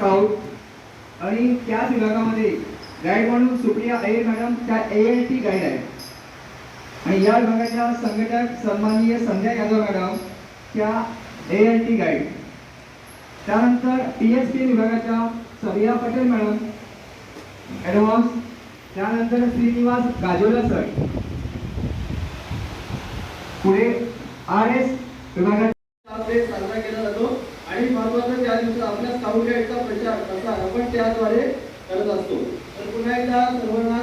Scout आणि त्याच विभागामध्ये गाईड म्हणून सुप्रिया अय्यर मॅडम त्या ए एल टी गाईड आहे आणि या विभागाच्या संघटक सन्माननीय संध्या यादव मॅडम त्या ए एल टी गाईड त्यानंतर पी एस पी विभागाच्या सविया पटेल मॅडम ॲडव्हान्स त्यानंतर श्रीनिवास गाजोला सर पुढे आर एस विभागाच्या गाईडचा प्रचार प्रसार आपण त्याद्वारे करत असतो. तर पुन्हा एकदा सर्वांना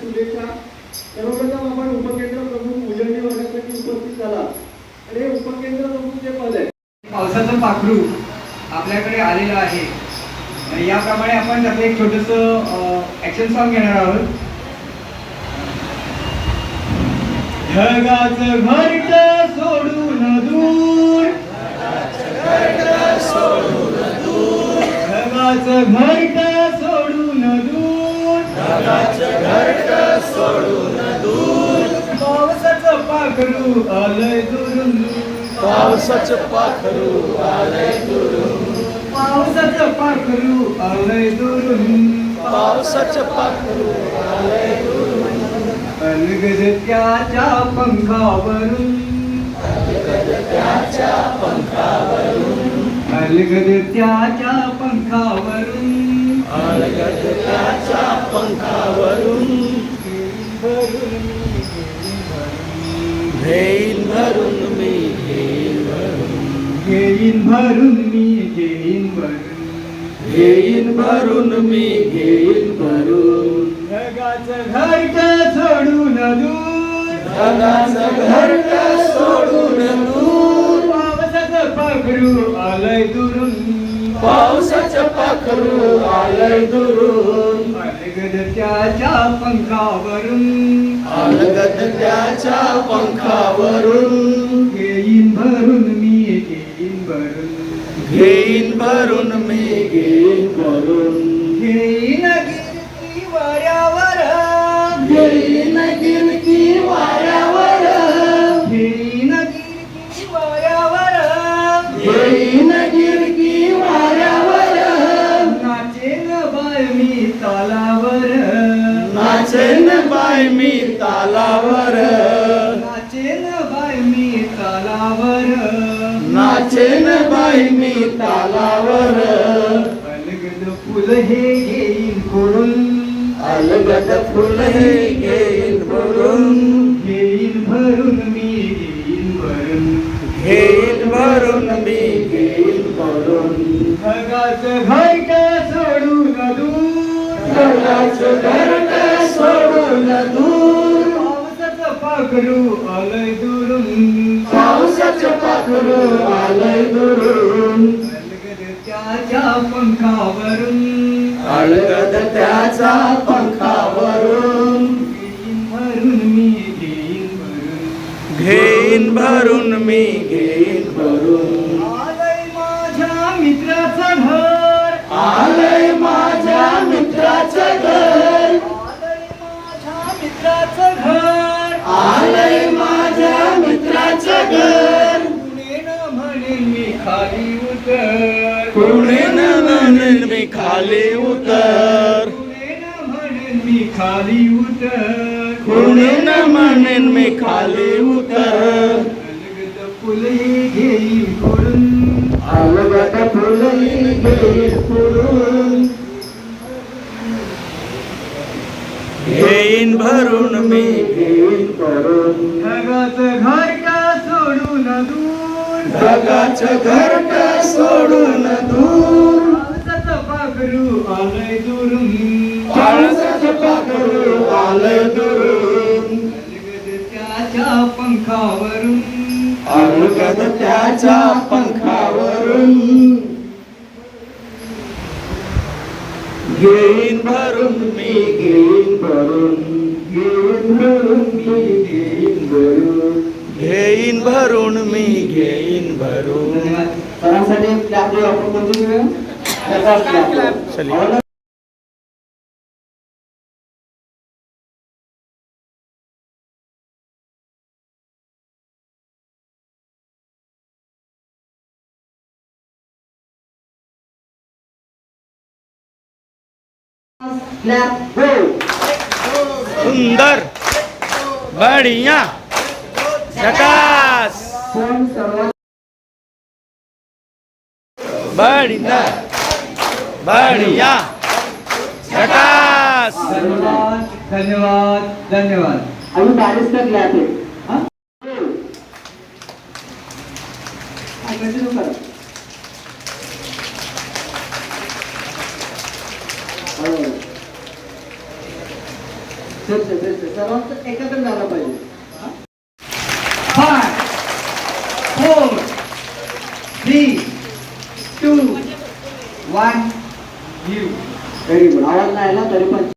शुभेच्छा. सर्वप्रथम आपण उपकेंद्र प्रमुख उजळणी वर्गासाठी उपस्थित झाला. आणि हे उपकेंद्र प्रमुख जे पद आहे पावसाचं पाखरू आपल्याकडे आलेलं आहे. आणि याप्रमाणे आपण त्याचं एक छोटस ऍक्शन सॉन्ग घेणार आहोत. ढगाचं घरट सोडून दूर. ढगाचं घरट सोडून दूर? पावसाचं पाखरू आलंय दुरून पावसाचं पाखरू आलंय पावसाचं पाखरू आलंय दुरून पावसाचं पाखरू अलगद त्याच्या पंखावरून. अलगद त्याच्या पंखावरून. अलगद त्याच्या पंखावरून. घेईन भरून मी घेईन भरून. घेईन भरून मी घेईन भरून. घेईन भरून मी घेईन भरून. ढगाचं घरट सोडून दूर. ढगाचं घरट सोडून दूर. पावसाचं पाखरू आलंय दुरून. पावसाचं पाखरू आलंय दुरून. त्याच्या पंखावरून. अलगद त्याच्या पंखावरून. घेईन भरून मी घेईन भरून. घेईन भरून मी घेईन भरून. घेईन वाऱ्यावर. घेईन बाय मी तालावर. नाचेन बाय मी तालावर. नाचेन बाय मी तालावर. अलगद फुल हे घेईन कोरून अलगद फुल हे घेईन भरून घेईन भरून मी घेईन भरून. घेईन भरून मी घेईन भरून. ढगाचं घरट सोडून दूर ढगाचं घरट पावसाचं पाखरू आलंय दुरून पावसाचं पाखरू आलंय दुरून त्याच्या पंखावरून अलगद त्याचा पंखावरून घेईन भरून मी घेईन भरून घेईन भरून मी घेईन भरून आलंय माझ्या मित्राचं घर आलंय माझ्या मित्राचं घर खाली उतर. कुणी न म्हणेन मी खाली उतर कुणी न म्हणेन मी खाली उतर. अलगद फुलही अलगद घेईन फुलून घेईन भरून मी. घेईन भरून ढगाचं घर का सोडून दूर? ढगाचं घरट सोडून दूर? पाखरू आलंय दुरून पावसाचं पाखरू आलंय दुरून अलगद त्याच्या पंखावरून अलगद त्याच्या पंखावरून घेईन भरून मी घेईन भरून घेईन भरून मी घेईन भरून घेईन भरून मी घेईन भरून सरांसाठी क्लॅप आपण कोणती चलिए क्लॅप हो सुंदर बढिया झकास पण सर्वात बढिया बढिया झकास धन्यवाद धन्यवाद धन्यवाद अभी बारिश का क्लॅप आहे continue करा. चल, चल, चल, चल. सर्वांचं एकत्र झालं पाहिजे हा? Five four three two one very good అవన్నీ ఆయన తదుపరి